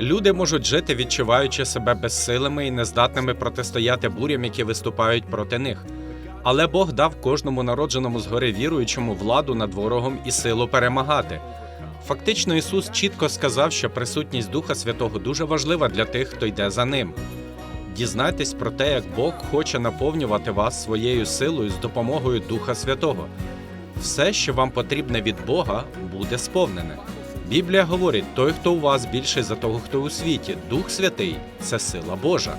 Люди можуть жити, відчуваючи себе безсилими і нездатними протистояти бурям, які виступають проти них. Але Бог дав кожному народженому згори віруючому владу над ворогом і силу перемагати. Фактично, Ісус чітко сказав, що присутність Духа Святого дуже важлива для тих, хто йде за ним. Дізнайтесь про те, як Бог хоче наповнювати вас своєю силою з допомогою Духа Святого. Все, що вам потрібне від Бога, буде сповнене. Біблія говорить: той, хто у вас більший за того, хто у світі, Дух Святий це сила Божа.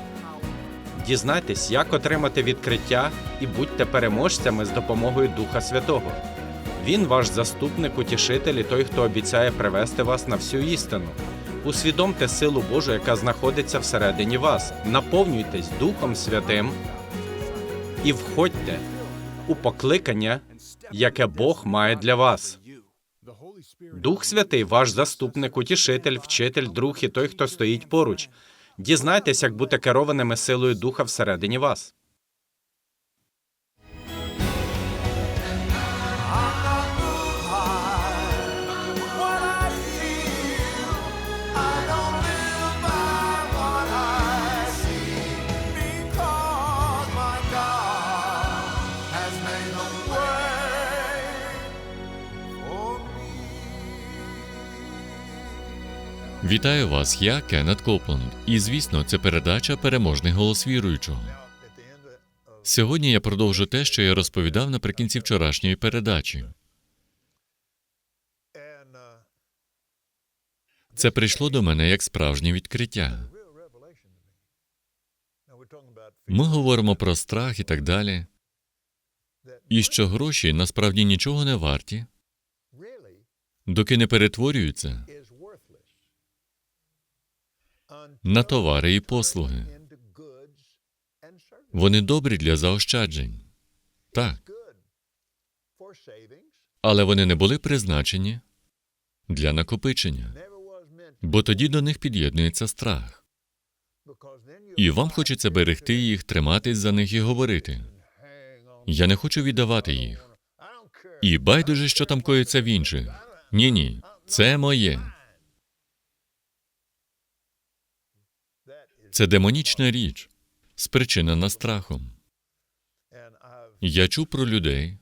Дізнайтесь, як отримати відкриття і будьте переможцями з допомогою Духа Святого. Він ваш заступник, утішитель і той, хто обіцяє привести вас на всю істину. Усвідомте силу Божу, яка знаходиться всередині вас. Наповнюйтесь Духом Святим і входьте у покликання, яке Бог має для вас. Дух Святий, ваш заступник, утішитель, вчитель, друг і той, хто стоїть поруч. Дізнайтесь, як бути керованими силою Духа всередині вас. Вітаю вас, я Кеннет Копланд. І звісно, це передача Переможний голос віруючого. Сьогодні я продовжу те, що я розповідав наприкінці вчорашньої передачі. Це прийшло до мене як справжнє відкриття. Ми говоримо про страх і так далі, і що гроші насправді нічого не варті, доки не перетворюються на товари і послуги. Вони добрі для заощаджень, так, але вони не були призначені для накопичення, бо тоді до них під'єднується страх. І вам хочеться берегти їх, триматись за них і говорити. Я не хочу віддавати їх. І байдуже, що там коїться в інших. Ні, ні, це моє. Це демонічна річ, спричинена страхом. Я чув про людей,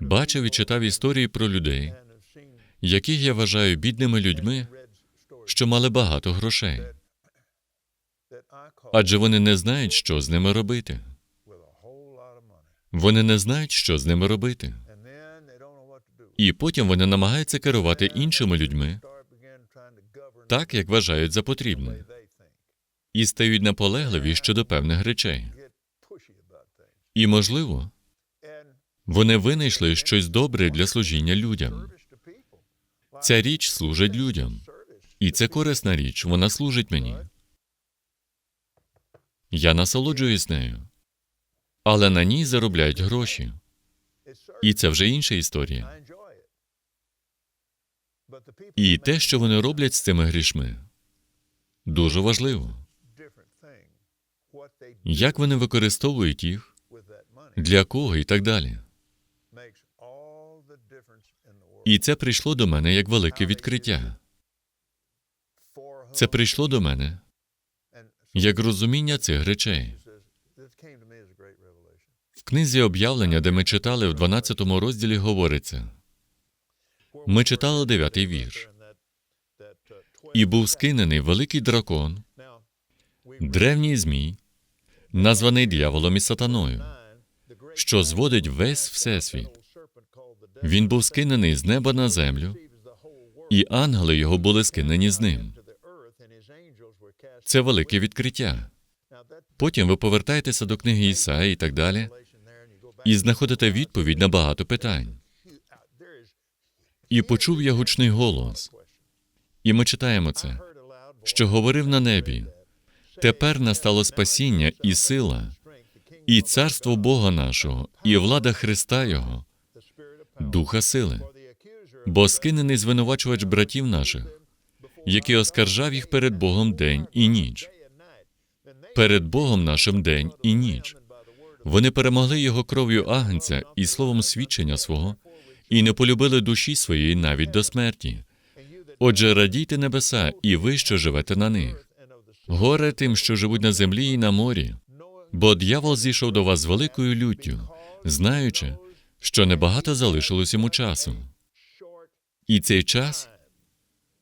бачив і читав історії про людей, яких я вважаю бідними людьми, що мали багато грошей, адже вони не знають, що з ними робити. Вони не знають, що з ними робити. І потім вони намагаються керувати іншими людьми так, як вважають за потрібне. І стають наполегливі щодо певних речей. І, можливо, вони винайшли щось добре для служіння людям. Ця річ служить людям, і це корисна річ, вона служить мені. Я насолоджуюсь нею, але на ній заробляють гроші, і це вже інша історія. І те, що вони роблять з цими грішми, дуже важливо. Як вони використовують їх, для кого і так далі. І це прийшло до мене як велике відкриття. Це прийшло до мене як розуміння цих речей. В книзі об'явлення, де ми читали в 12 розділі, говориться: ми читали дев'ятий вірш. І був скинений великий дракон, древній змій, названий дьяволом і сатаною, що зводить весь всесвіт. Він був скинений з неба на землю, і ангели його були скинені з ним. Це велике відкриття. Потім ви повертаєтеся до книги Ісаї і так далі, і знаходите відповідь на багато питань. І почув я гучний голос, і ми читаємо це, що говорив на небі. Тепер настало спасіння і сила, і царство Бога нашого, і влада Христа Його, духа сили, бо скинений звинувачувач братів наших, який оскаржав їх перед Богом день і ніч, перед Богом нашим день і ніч. Вони перемогли його кров'ю агнця і словом свідчення свого, і не полюбили душі своєї навіть до смерті. Отже, радійте небеса, і ви, що живете на них. Горе тим, що живуть на землі і на морі, бо дьявол зійшов до вас великою люттю, знаючи, що небагато залишилось йому часу. І цей час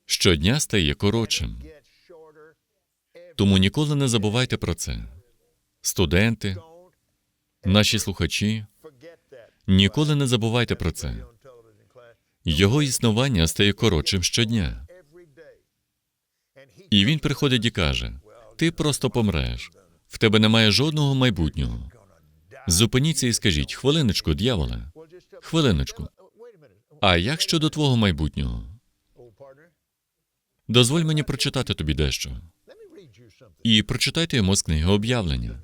щодня стає коротшим. Тому ніколи не забувайте про це. Студенти, наші слухачі, ніколи не забувайте про це. Його існування стає коротшим щодня. І він приходить і каже: ти просто помреш, в тебе немає жодного майбутнього. Зупиніться і скажіть, хвилиночку, дьяволе, хвилиночку. А як щодо твого майбутнього? Дозволь мені прочитати тобі дещо. І прочитайте йому з книги об'явлення.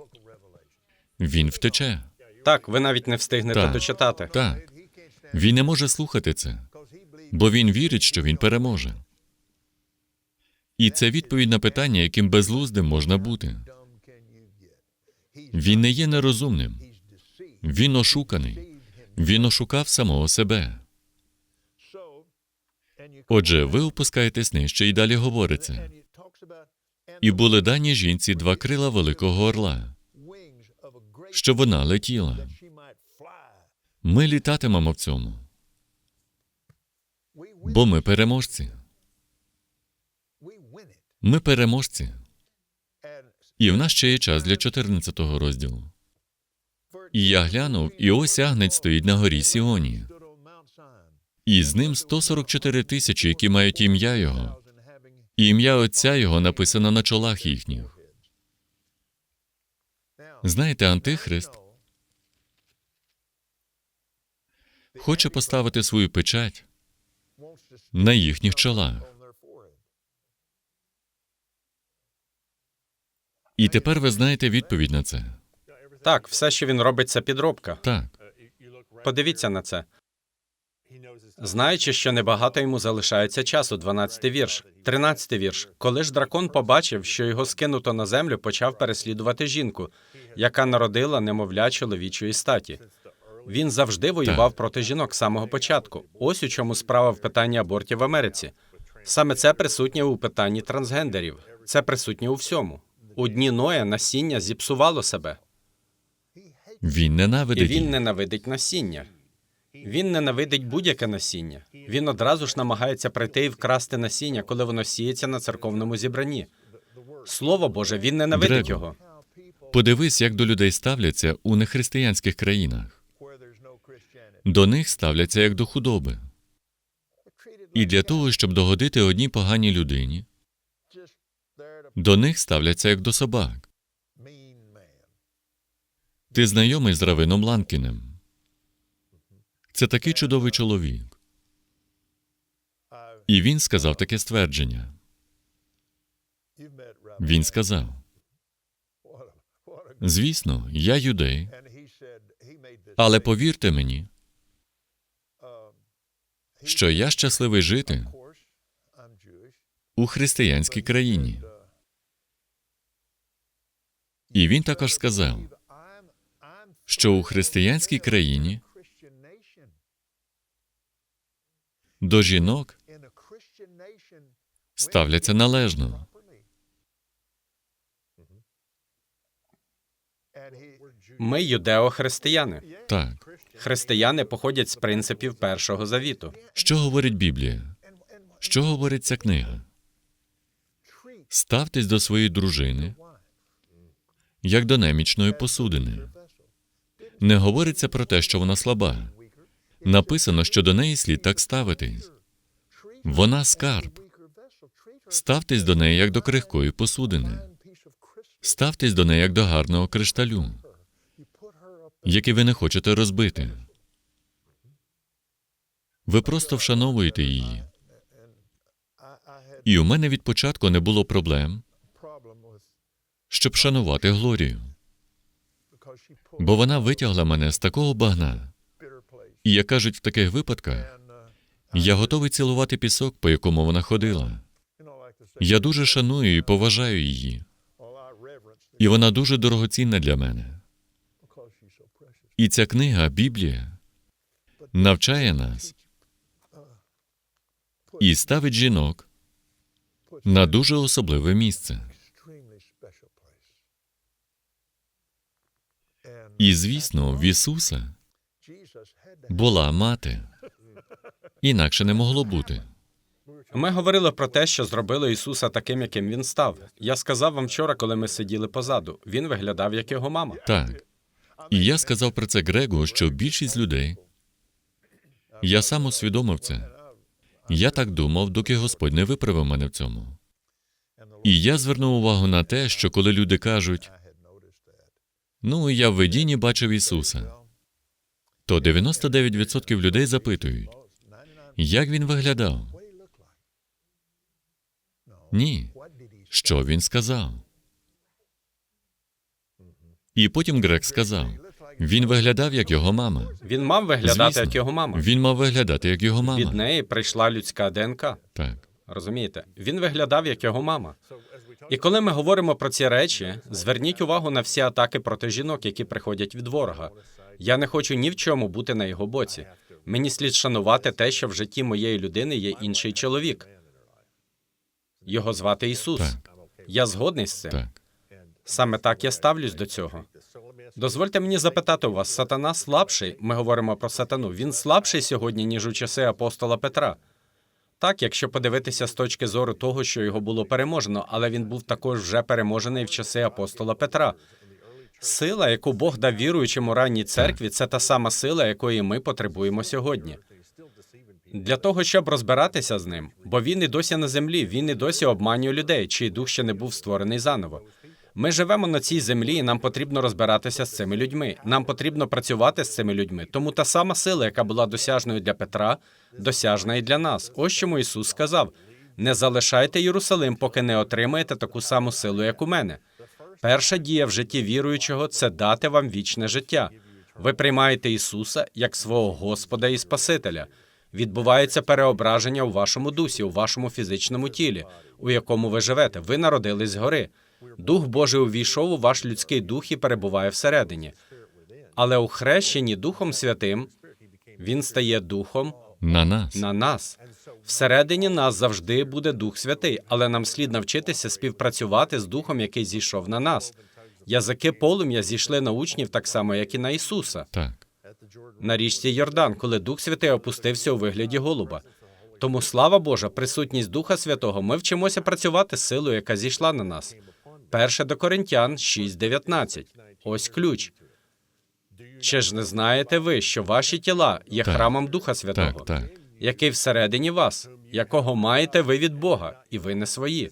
Він втече. Так, ви навіть не встигнете Так. дочитати. Так. Він не може слухати це, бо він вірить, що він переможе. І це відповідь на питання, яким безглуздим можна бути. Він не є нерозумним, він ошуканий. Він ошукав самого себе. Отже, ви опускаєтесь нижче і далі говориться. І були дані жінці два крила великого орла, щоб вона летіла. Ми літатимемо в цьому, бо ми переможці. Ми переможці. І в нас ще є час для 14-го розділу. І я глянув, і ось агнець стоїть на горі Сіоні, і з ним 144 тисячі, які мають ім'я його, і ім'я Отця його написано на чолах їхніх. Знаєте, Антихрист хоче поставити свою печать на їхніх чолах. І тепер ви знаєте відповідь на це. Так, все, що він робить, це підробка. Так, Подивіться на це. Знаючи, що небагато йому залишається часу, 12 вірш, 13 вірш. Коли ж дракон побачив, що його скинуто на землю, почав переслідувати жінку, яка народила немовля чоловічої статі. Він завжди воював проти жінок з самого початку. Ось у чому справа в питанні абортів в Америці. Саме це присутнє у питанні трансгендерів. Це присутнє у всьому. У дні Ноя насіння зіпсувало себе, він і ненавидить він ненавидить насіння. Він ненавидить будь-яке насіння. Він одразу ж намагається прийти і вкрасти насіння, коли воно сіється на церковному зібранні. Слово Боже, він ненавидить Дрего. його. Подивись, як до людей ставляться у нехристиянських країнах. До них ставляться як до худоби. І для того, щоб догодити одній поганій людині, до них ставляться як до собак. Ти знайомий з Равином Ланкінем. Це такий чудовий чоловік. І він сказав таке ствердження. Він сказав: Звісно, я юдей, але повірте мені, що я щасливий жити у християнській країні. І він також сказав, що у християнській країні до жінок ставляться належно. Ми юдео-християни. Так, Християни походять з принципів першого завіту. що говорить Біблія? Що говорить ця книга? Ставтесь до своєї дружини як до немічної посудини. Не говориться про те, що вона слаба. Написано, що до неї слід так ставитись. Вона скарб. Ставтесь до неї як до крихкої посудини. Ставтесь до неї як до гарного кришталю, який ви не хочете розбити. Ви просто вшановуєте її. І у мене від початку не було проблем, щоб шанувати Глорію, бо вона витягла мене з такого багна. І як кажуть в таких випадках, я готовий цілувати пісок, по якому вона ходила. Я дуже шаную і поважаю її, і вона дуже дорогоцінна для мене. І ця книга, Біблія, навчає нас і ставить жінок на дуже особливе місце. І, звісно, в Ісуса була мати. Інакше не могло бути. Ми говорили про те, що зробило Ісуса таким, яким він став. Я сказав вам вчора, коли ми сиділи позаду. Він виглядав як його мама. Так. І я сказав про це Грегу, що більшість людей. Я сам усвідомив це. Я так думав, доки Господь не виправив мене в цьому. І я звернув увагу на те, що коли люди кажуть, ну, я в видінні бачив Ісуса, то 99% людей запитують, як він виглядав? Ні. Що він сказав? І потім Грег сказав: він виглядав як його мама. Він мав виглядати Звісно. як його мама. Він мав виглядати як його мама. Від неї прийшла людська ДНК. Так. Розумієте? Він виглядав як його мама. І коли ми говоримо про ці речі, зверніть увагу на всі атаки проти жінок, які приходять від ворога. Я не хочу ні в чому бути на його боці. Мені слід шанувати те, що в житті моєї людини є інший чоловік. Його звати Ісус. Так. Я згодний з цим. Так. Саме так я ставлюсь до цього. Дозвольте мені запитати у вас, сатана слабший. Ми говоримо про сатану. Він слабший сьогодні, ніж у часи апостола Петра. Так, якщо подивитися з точки зору того, що його було переможено, але він був також вже переможений в часи апостола Петра. Сила, яку Бог дав віруючим у ранній церкві, це та сама сила, якої ми потребуємо сьогодні. Для того, щоб розбиратися з ним, бо він і досі на землі, він і досі обманює людей, чий дух ще не був створений заново. Ми живемо на цій землі, і нам потрібно розбиратися з цими людьми. Нам потрібно працювати з цими людьми. Тому та сама сила, яка була досяжною для Петра, досяжна і для нас. Ось чому Ісус сказав: не залишайте Єрусалим, поки не отримаєте таку саму силу, як у мене. Перша дія в житті віруючого це дати вам вічне життя. Ви приймаєте Ісуса як свого Господа і Спасителя. Відбувається переображення у вашому дусі, у вашому фізичному тілі, у якому ви живете. Ви народились згори. Дух Божий увійшов у ваш людський дух і перебуває всередині. Але у хрещенні Духом Святим він стає духом На нас. на нас. Всередині нас завжди буде Дух Святий, але нам слід навчитися співпрацювати з Духом, який зійшов на нас. Язики полум'я зійшли на учнів так само, як і на Ісуса. Так. На річці Йордан, коли Дух Святий опустився у вигляді голуба. Тому слава Божа, присутність Духа Святого, ми вчимося працювати з силою, яка зійшла на нас. Перше до Коринтян 6.19. Ось ключ. Чи ж не знаєте ви, що ваші тіла є Так. храмом Духа Святого? Так, так. який всередині вас, якого маєте ви від Бога, і ви не свої.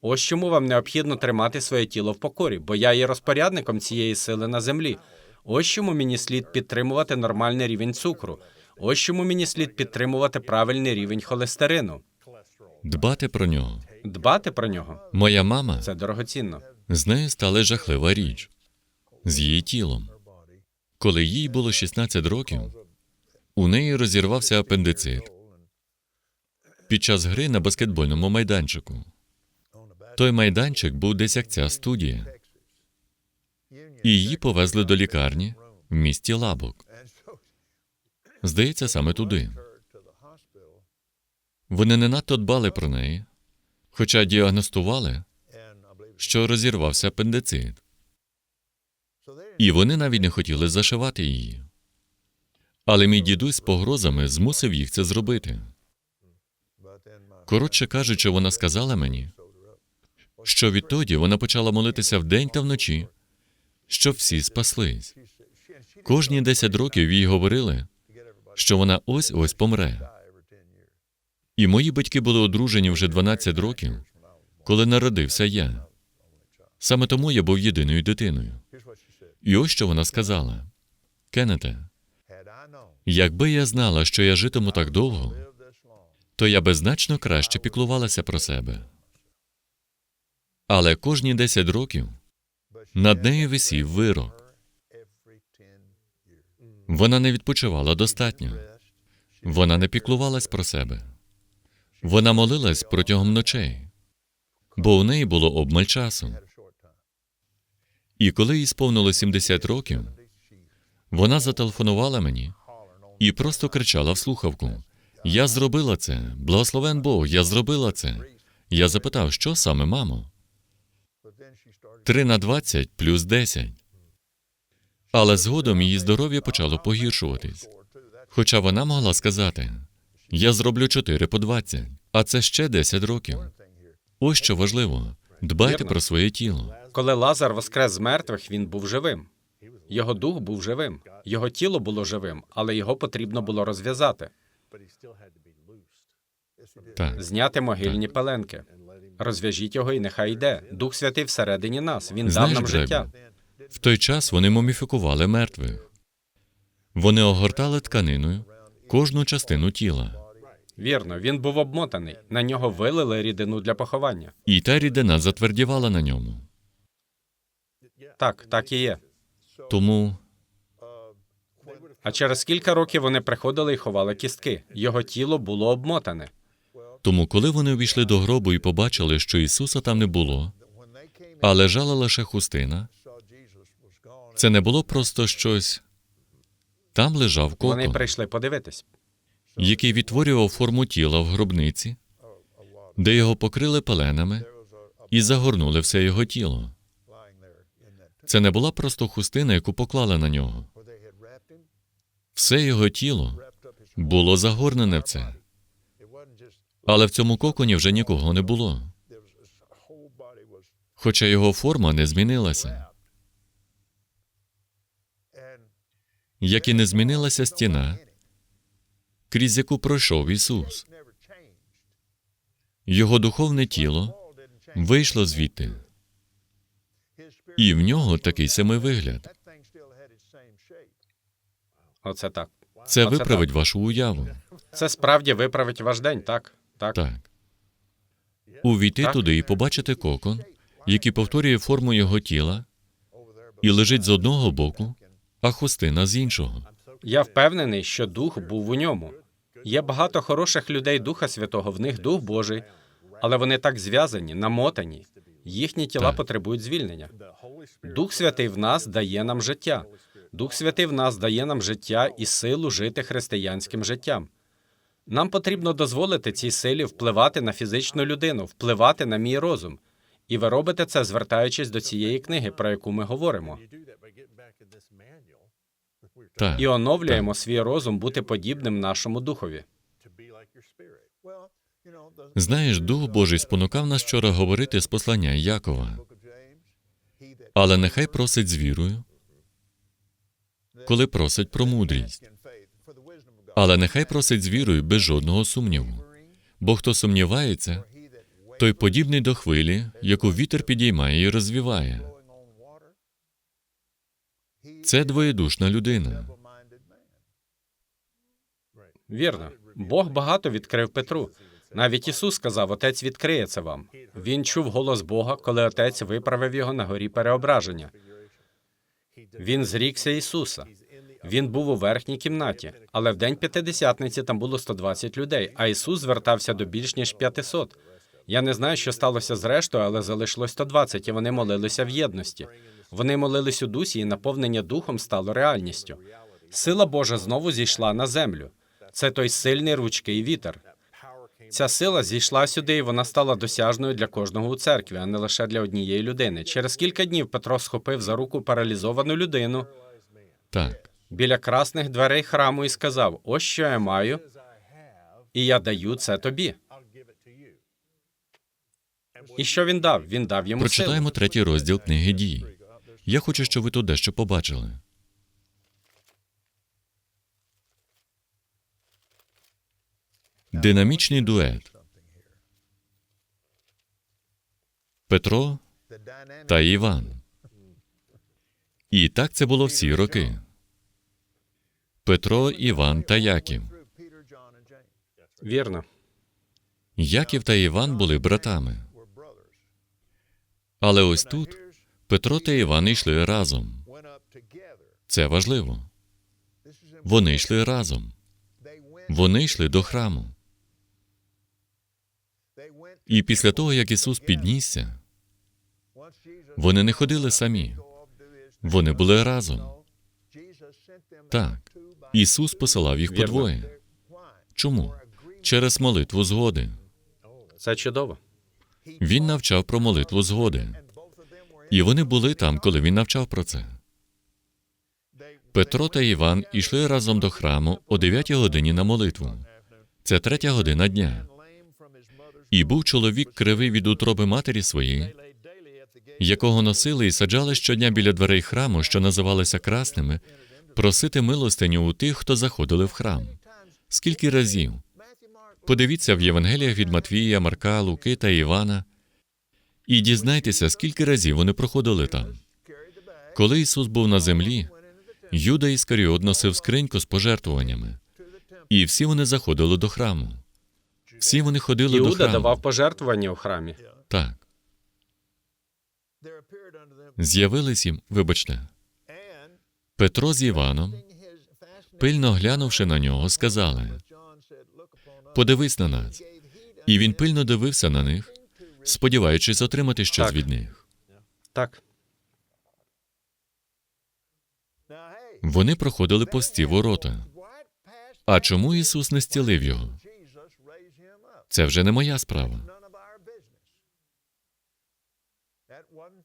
Ось чому вам необхідно тримати своє тіло в покорі, бо я є розпорядником цієї сили на землі. Ось чому мені слід підтримувати нормальний рівень цукру. Ось чому мені слід підтримувати правильний рівень холестерину. Дбати про нього. Дбати про нього Моя мама це дорогоцінно. з нею стала жахлива річ з її тілом. Коли їй було 16 років, у неї розірвався апендицит під час гри на баскетбольному майданчику. Той майданчик був десь як ця студія. І її повезли до лікарні в місті Лабок. Здається, саме туди. Вони не надто дбали про неї, хоча діагностували, що розірвався апендицит. І вони навіть не хотіли зашивати її. Але мій дідусь з погрозами змусив їх це зробити. Коротше кажучи, вона сказала мені, що відтоді вона почала молитися вдень та вночі, щоб всі спаслись. Кожні 10 років їй говорили, що вона ось ось помре. І мої батьки були одружені вже 12 років, коли народився я. Саме тому я був єдиною дитиною. І ось що вона сказала: Кеннете, якби я знала, що я житиму так довго, то я би значно краще піклувалася про себе. Але кожні 10 років над нею висів вирок. Вона не відпочивала достатньо. Вона не піклувалась про себе. Вона молилась протягом ночей, бо у неї було обмаль часу. І коли їй сповнило 70 років, вона зателефонувала мені і просто кричала в слухавку: Я зробила це, благословен Бог, я зробила це. Я запитав, що саме, мамо? 3 на 20 плюс 10. Але згодом її здоров'я почало погіршуватись. Хоча вона могла сказати: я зроблю 4 по 20, а це ще 10 років. Ось що важливо: дбайте Вірно. про своє тіло. Коли Лазар воскрес з мертвих, він був живим. Його дух був живим, його тіло було живим, але його потрібно було розв'язати, Так, зняти могильні пеленки. Розв'яжіть його і нехай йде. Дух Святий всередині нас. Він Знаєш, дав нам життя. в той час вони муміфікували мертвих. Вони огортали тканиною кожну частину тіла, Вірно, він був обмотаний. На нього вилили рідину для поховання. і та рідина затвердівала на ньому. Так, так і є. Тому А через кілька років вони приходили і ховали кістки. Його тіло було обмотане. Тому, коли вони увійшли до гробу і побачили, що Ісуса там не було, а лежала лише хустина, це не було просто щось. Там лежав Вони прийшли подивитись. Який відтворював форму тіла в гробниці, де його покрили пеленами і загорнули все його тіло. Це не була просто хустина, яку поклали на нього. Все його тіло було загорнене в це. Але в цьому коконі вже нікого не було. Хоча його форма не змінилася, як і не змінилася стіна, крізь яку пройшов Ісус. Його духовне тіло вийшло звідти, і в нього такий самий вигляд. Оце так. Це Оце виправить вашу уяву. Це справді виправить ваш день, так? Так. Так. Увійти Так. туди і побачити кокон, який повторює форму його тіла і лежить з одного боку, а хустина з іншого. Я впевнений, що дух був у ньому. Є багато хороших людей Духа Святого, в них Дух Божий, але вони так зв'язані, намотані. Їхні тіла Так. потребують звільнення. Дух Святий в нас дає нам життя. Дух Святий в нас дає нам життя і силу жити християнським життям. Нам потрібно дозволити цій силі впливати на фізичну людину, впливати на мій розум. І ви робите це, звертаючись до цієї книги, про яку ми говоримо. Так. І оновлюємо свій розум бути подібним нашому духові. Знаєш, Дух Божий спонукав нас вчора говорити з послання Якова, але нехай просить з вірою, коли просить про мудрість, але нехай просить з вірою без жодного сумніву. Бо хто сумнівається, той подібний до хвилі, яку вітер підіймає і розвіває. Це двоєдушна людина. Вірно. Бог багато відкрив Петру. Навіть Ісус сказав: Отець відкриє це вам. Він чув голос Бога, коли Отець виправив його на горі переображення. Він зрікся Ісуса. Він був у верхній кімнаті, але в день п'ятидесятниці там було 120 людей, а Ісус звертався до більш ніж 500. Я не знаю, що сталося з рештою, але залишилось 120, і вони молилися в єдності. Вони молились у дусі, і наповнення духом стало реальністю. Сила Божа знову зійшла на землю. Це той сильний ручкий вітер. Ця сила зійшла сюди, і вона стала досяжною для кожного у церкві, а не лише для однієї людини. Через кілька днів Петро схопив за руку паралізовану людину Так, біля красних дверей храму і сказав: Ось що я маю, і я даю це тобі. І що він дав? Він дав йому силу. прочитаємо третій розділ книги дій. Я хочу, щоб ви тут дещо побачили. Динамічний дует. Петро та Іван. І так це було всі роки. Петро, Іван та Яків. Вірно. Яків та Іван були братами. Але ось тут Петро та Іван йшли разом. Це важливо. Вони йшли разом. Вони йшли до храму. І після того, як Ісус піднісся, вони не ходили самі. Вони були разом. Так, Ісус посилав їх подвоє. Чому? Через молитву згоди. Це чудово. Він навчав про молитву згоди. І вони були там, коли він навчав про це. Петро та Іван ішли разом до храму о 9 годині на молитву. Це третя година дня. І був чоловік кривий від утроби матері своєї, якого носили і саджали щодня біля дверей храму, що називалися красними, просити милостиню у тих, хто заходили в храм. Скільки разів? Подивіться в Євангеліях від Матвія, Марка, Луки та Івана і дізнайтеся, скільки разів вони проходили там. Коли Ісус був на землі, Юда Іскаріот носив скриньку з пожертвуваннями, і всі вони заходили до храму. Всі вони ходили до Іуда храму. давав пожертвування у храмі. Так. З'явились їм, вибачте, Петро з Іваном, пильно глянувши на нього, сказали: Подивись на нас. І він пильно дивився на них, сподіваючись отримати щось Так. від них. Так, Вони проходили повз ці ворота. А чому Ісус не зцілив його? Це вже не моя справа.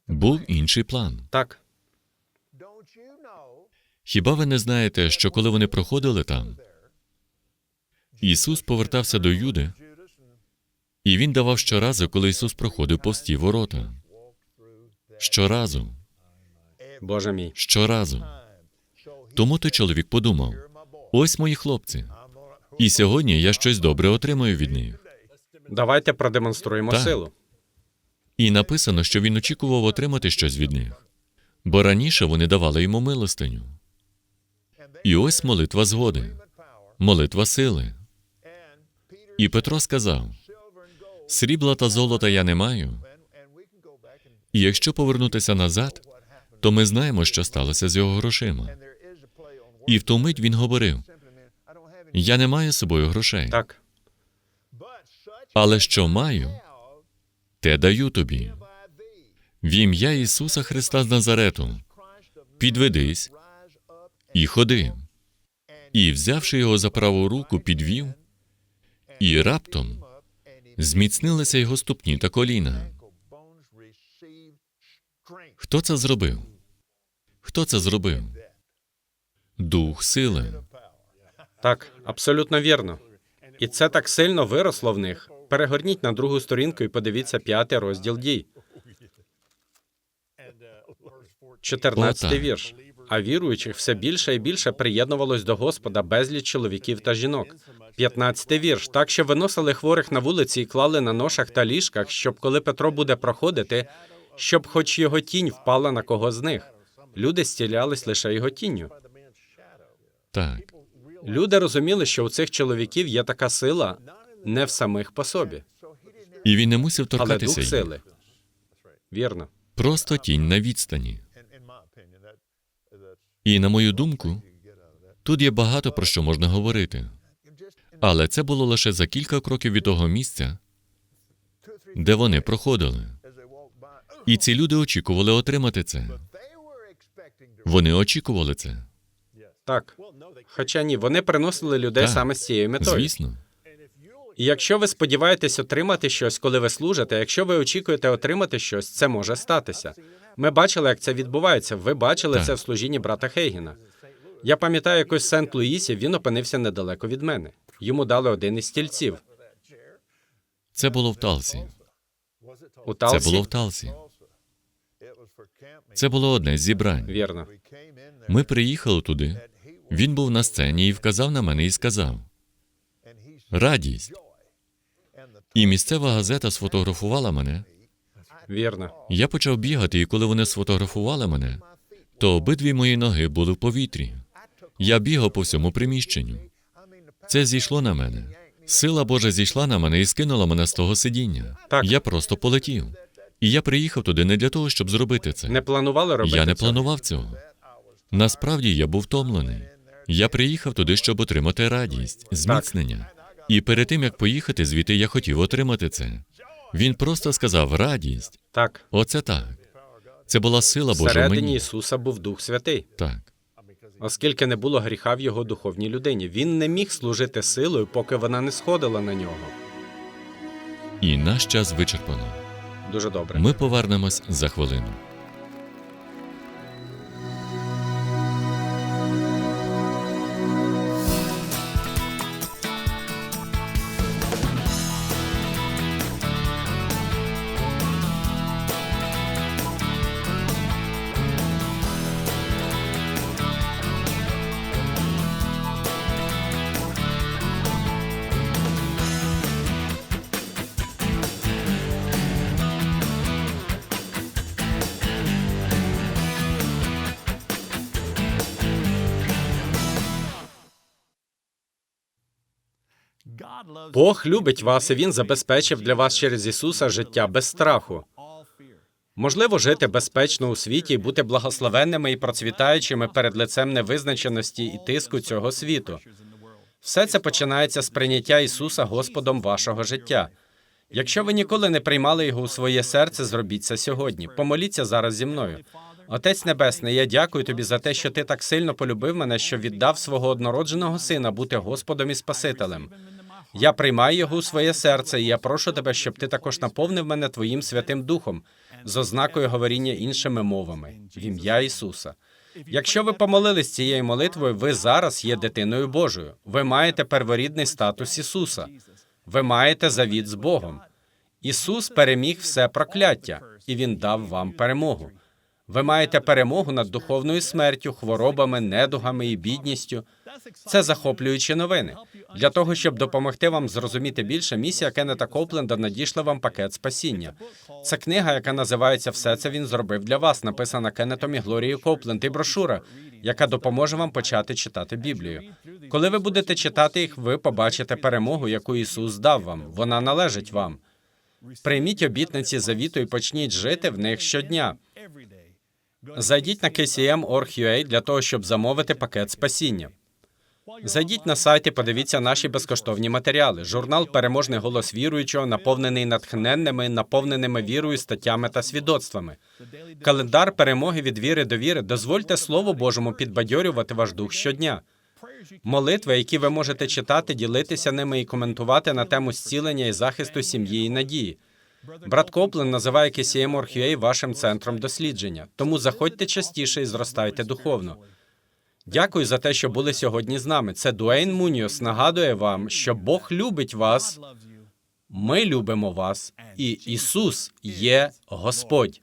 Був інший план. так. Хіба ви не знаєте, що коли вони проходили там, Ісус повертався до Юди, і він давав щоразу, коли Ісус проходив повз ті ворота. Щоразу, Боже мій. щоразу. Тому той чоловік подумав: ось мої хлопці. І сьогодні я щось добре отримаю від них. Давайте продемонструємо Так. силу. І написано, що він очікував отримати щось від них, бо раніше вони давали йому милостиню. І ось молитва згоди, молитва сили. І Петро сказав: Срібла та золота я не маю, і якщо повернутися назад, то ми знаємо, що сталося з його грошима. І в ту мить він говорив: Я не маю з собою грошей, Так, але що маю, те даю тобі. В ім'я Ісуса Христа з Назарету, підведись і ходи. І, взявши його за праву руку, підвів, і раптом зміцнилися його ступні та коліна. Хто це зробив? Хто це зробив? Дух сили. так, абсолютно вірно. І це так сильно виросло в них. Перегорніть на другу сторінку і подивіться п'ятий розділ дій. 14 вірш. А віруючих все більше і більше приєднувалось до Господа безліч чоловіків та жінок. 15 вірш. Так що виносили хворих на вулиці і клали на ношах та ліжках, щоб коли Петро буде проходити, щоб хоч його тінь впала на кого з них. Люди зцілялись лише його тінню. Так, Люди розуміли, що у цих чоловіків є така сила не в самих по собі, і він не мусив але дух сили. Вірно. Просто тінь на відстані. І на мою думку, тут є багато про що можна говорити. Але це було лише за кілька кроків від того місця, де вони проходили. І ці люди очікували отримати це. Вони очікували це. Так. Хоча ні, вони приносили людей Так. саме з цією метою. Звісно, І якщо ви сподіваєтесь отримати щось, коли ви служите, якщо ви очікуєте отримати щось, це може статися. Ми бачили, як це відбувається. Ви бачили Так. це в служінні брата Хейгіна. Я пам'ятаю, якось в Сент-Луїсі він опинився недалеко від мене. Йому дали один із стільців. це було в Талсі. У Це Талсі. було в Талсі. Це було одне з зібрань. Вірно. Ми приїхали туди. Він був на сцені і вказав на мене і сказав: радість. І місцева газета сфотографувала мене. Вірно. Я почав бігати, і коли вони сфотографували мене, то обидві мої ноги були в повітрі. Я бігав по всьому приміщенню. Це зійшло на мене. Сила Божа зійшла на мене і скинула мене з того сидіння. Так. Я просто полетів. І я приїхав туди не для того, щоб зробити це. Не планували робити Я не цього? планував цього. Насправді я був втомлений. Я приїхав туди, щоб отримати радість, зміцнення. І перед тим як поїхати звідти, я хотів отримати це. Він просто сказав радість. Так. Оце так. Це була сила Божа в Всередині мені. Ісуса був Дух Святий. Так. Оскільки не було гріха в його духовній людині, він не міг служити силою, поки вона не сходила на нього. І наш час вичерпано. дуже добре. Ми повернемось за хвилину. Бог любить вас, і Він забезпечив для вас через Ісуса життя без страху. Можливо, жити безпечно у світі і бути благословенними і процвітаючими перед лицем невизначеності і тиску цього світу. Все це починається з прийняття Ісуса Господом вашого життя. Якщо ви ніколи не приймали його у своє серце, зробіть це сьогодні. Помоліться зараз зі мною. Отець Небесний, я дякую тобі за те, що ти так сильно полюбив мене, що віддав свого однородженого сина бути Господом і Спасителем. Я приймаю його у своє серце, і я прошу тебе, щоб ти також наповнив мене твоїм святим духом з ознакою говоріння іншими мовами в ім'я Ісуса. Якщо ви помолились цією молитвою, ви зараз є дитиною Божою. Ви маєте перворідний статус Ісуса. Ви маєте завіт з Богом. Ісус переміг все прокляття, і Він дав вам перемогу. Ви маєте перемогу над духовною смертю, хворобами, недугами і бідністю. Це захоплюючі новини. Для того, щоб допомогти вам зрозуміти більше, місія Кеннета Копленда надійшла вам пакет спасіння. Це книга, яка називається Все це він зробив для вас, написана Кеннетом і Глорією Копленд, і брошура, яка допоможе вам почати читати Біблію. Коли ви будете читати їх, ви побачите перемогу, яку Ісус дав вам. Вона належить вам. Прийміть обітниці завіту і почніть жити в них щодня. Зайдіть на kcm.org.ua для того, щоб замовити пакет спасіння. Зайдіть на сайт і подивіться наші безкоштовні матеріали. Журнал Переможний голос віруючого, наповнений натхненними, наповненими вірою статтями та свідоцтвами. Календар перемоги від віри до віри. Дозвольте Слову Божому підбадьорювати ваш дух щодня. Молитви, які ви можете читати, ділитися ними і коментувати на тему зцілення і захисту сім'ї і надії. Брат Коплен називає KCM.org.ua вашим центром дослідження. Тому заходьте частіше і зростайте духовно. Дякую за те, що були сьогодні з нами. Це Дуейн Муніос нагадує вам, що Бог любить вас, ми любимо вас, і Ісус є Господь.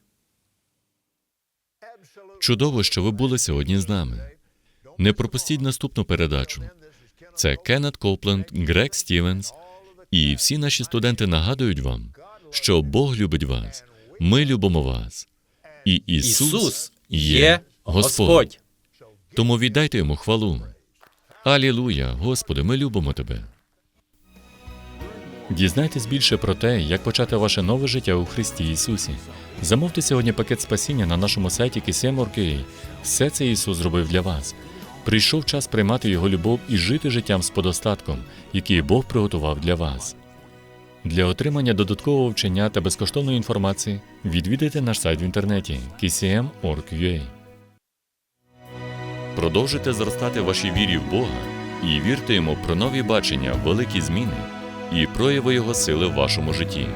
Чудово, що ви були сьогодні з нами. Не пропустіть наступну передачу. Це Кеннет Копленд, Грег Стівенс і всі наші студенти нагадують вам, що Бог любить вас, ми любимо вас, і Ісус, є Господь. Тому віддайте йому хвалу. Алілуя, Господи, ми любимо Тебе. Дізнайтесь більше про те, як почати ваше нове життя у Христі Ісусі. Замовте сьогодні пакет спасіння на нашому сайті KCM.org.ua. Все це Ісус зробив для вас. Прийшов час приймати Його любов і жити життям з подостатком, який Бог приготував для вас. Для отримання додаткового вчення та безкоштовної інформації відвідайте наш сайт в інтернеті kcm.org.ua. Продовжуйте зростати в вашій вірі в Бога і вірте йому про нові бачення, великі зміни і прояви Його сили в вашому житті.